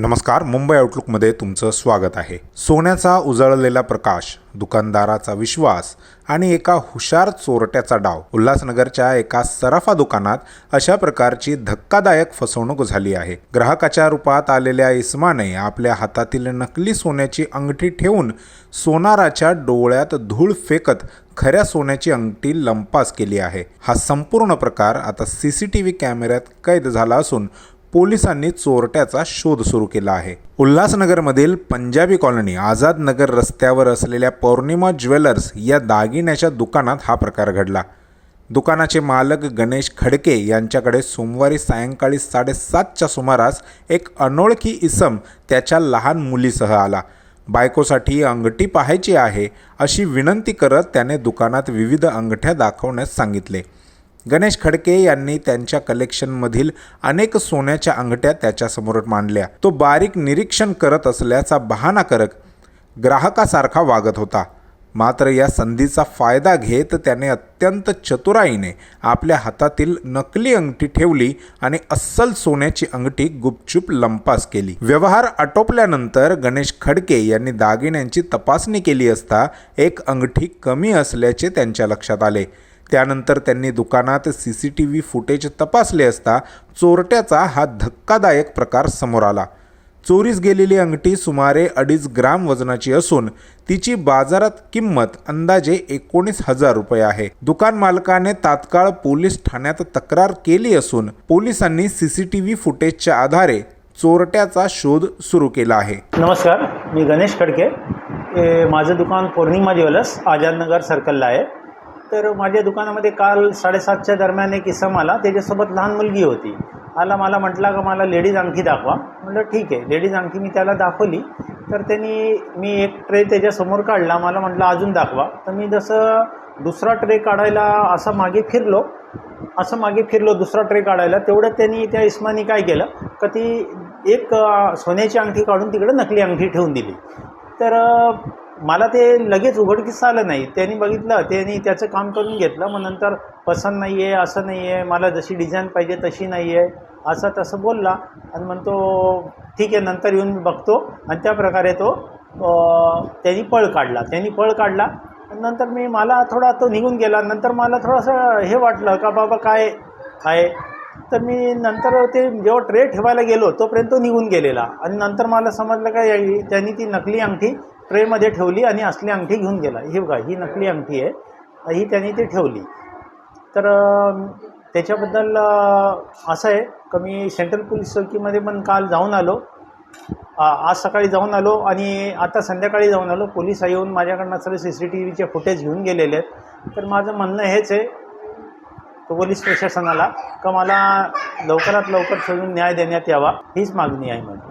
नमस्कार मुंबई आउटलुकमध्ये तुमचं स्वागत आहे. सोन्याचा उजळलेला प्रकाश दुकानदाराचा विश्वास आणि एका हुशार चोरट्याचा डाव. उल्हासनगरच्या एका सराफा दुकानात अशा प्रकारची धक्कादायक फसवणूक झाली आहे. ग्राहकाच्या रूपात आलेल्या इस्माने आपल्या हातातील नकली सोन्याची अंगठी ठेवून सोनाराच्या डोळ्यात धूळ फेकत खऱ्या सोन्याची अंगठी लंपास केली आहे. हा संपूर्ण प्रकार आता सी सी टी व्ही कॅमेऱ्यात कैद झाला असून पोलिसांनी चोरट्याचा शोध सुरू केला आहे. उल्हासनगरमधील पंजाबी कॉलनी आझाद नगर रस्त्यावर असलेल्या पौर्णिमा ज्वेलर्स या दागिन्याच्या दुकानात हा प्रकार घडला. दुकानाचे मालक गणेश खडके यांच्याकडे सोमवारी सायंकाळी साडेसातच्या सुमारास एक अनोळखी इसम त्याच्या लहान मुलीसह आला. बायकोसाठी अंगठी पाहायची आहे अशी विनंती करत त्याने दुकानात विविध अंगठ्या दाखवण्यास सांगितले. गणेश खडके यांनी त्यांच्या कलेक्शनमधील अनेक सोन्याच्या अंगठ्या त्याच्यासमोर मांडल्या. तो बारीक निरीक्षण करत असल्याचा बहाणा करत ग्राहकासारखा वागत होता. मात्र या संधीचा फायदा घेत त्याने अत्यंत चतुराईने आपल्या हातातील नकली अंगठी ठेवली आणि अस्सल सोन्याची अंगठी गुपचूप लंपास केली. व्यवहार आटोपल्यानंतर गणेश खडके यांनी दागिन्यांची तपासणी केली असता एक अंगठी कमी असल्याचे त्यांच्या लक्षात आले. त्यानंतर त्यांनी दुकानात C C T V footage तपासले असता चोरट्याचा हा धक्कादायक प्रकार समोर आला. चोरीस गेलेली अंगठी सुमारे अडीच ग्राम वजनाची असून तिची बाजारात किंमत अंदाजे एकोणीस हजार रुपये आहे. दुकान मालकाने तात्काळ पोलीस ठाण्यात तक्रार केली असून पोलिसांनी सी सी टी व्ही फुटेजच्या आधारे चोरट्याचा शोध सुरू केला आहे. नमस्कार मी गणेश खडके. माझं दुकान पौर्णिमा ज्वेलर्स आझादनगर सर्कलला आहे. तर माझ्या दुकानामध्ये काल साडेसातच्या दरम्यान एक इसम आला. त्याच्यासोबत लहान मुलगी होती. आला मला म्हटला का मला लेडीज अंगठी दाखवा. म्हटलं ठीक आहे लेडीज अंगठी मी त्याला दाखवली. तर त्यांनी मी एक ट्रे त्याच्यासमोर काढला. मला म्हटलं अजून दाखवा. तर मी जसं दुसरा ट्रे काढायला असं मागे फिरलो असं मागे फिरलो दुसरा ट्रे काढायला तेवढं त्यांनी त्या इस्मानी काय केलं का ती एक सोन्याची अंगठी काढून तिकडे नकली अंगठी ठेवून दिली. तर मला ते लगेच उघडकीस आलं नाही. त्यांनी बघितलं त्यांनी त्याचं काम करून घेतलं मग नंतर पसंत नाही आहे असं नाही आहे मला जशी डिझाईन पाहिजे तशी नाही आहे असं तसं बोलला. आणि म्हणतो ठीक आहे नंतर येऊन मी बघतो. आणि त्या प्रकारे तो त्यांनी पळ काढला. त्यांनी पळ काढला. नंतर मी मला थोडा तो निघून गेला. नंतर मला थोडंसं हे वाटलं का बाबा काय आहे? तर मी नंतर ते जेव्हा ट्रे ठेवायला गेलो तोपर्यंत तो निघून गेलेला. आणि नंतर मला समजलं का त्यांनी ती नकली अंगठी ट्रेमध्ये ठेवली आणि असली अंगठी घेऊन गेला. ही बघा ही नकली अंगठी आहे. ही त्यांनी ती ठेवली. तर त्याच्याबद्दल असं आहे. का मी सेंट्रल पोलीस चौकीमध्ये पण काल जाऊन आलो. आज सकाळी जाऊन आलो आणि आता संध्याकाळी जाऊन आलो. पोलीस येऊन माझ्याकडनं सगळे सी सी टी व्हीचे फुटेज घेऊन गेलेले आहेत. तर माझं म्हणणं हेच आहे पोलीस प्रशासनाला का मला लवकरात लवकर शोधून न्याय देण्यात यावा. हीच मागणी आहे माझी.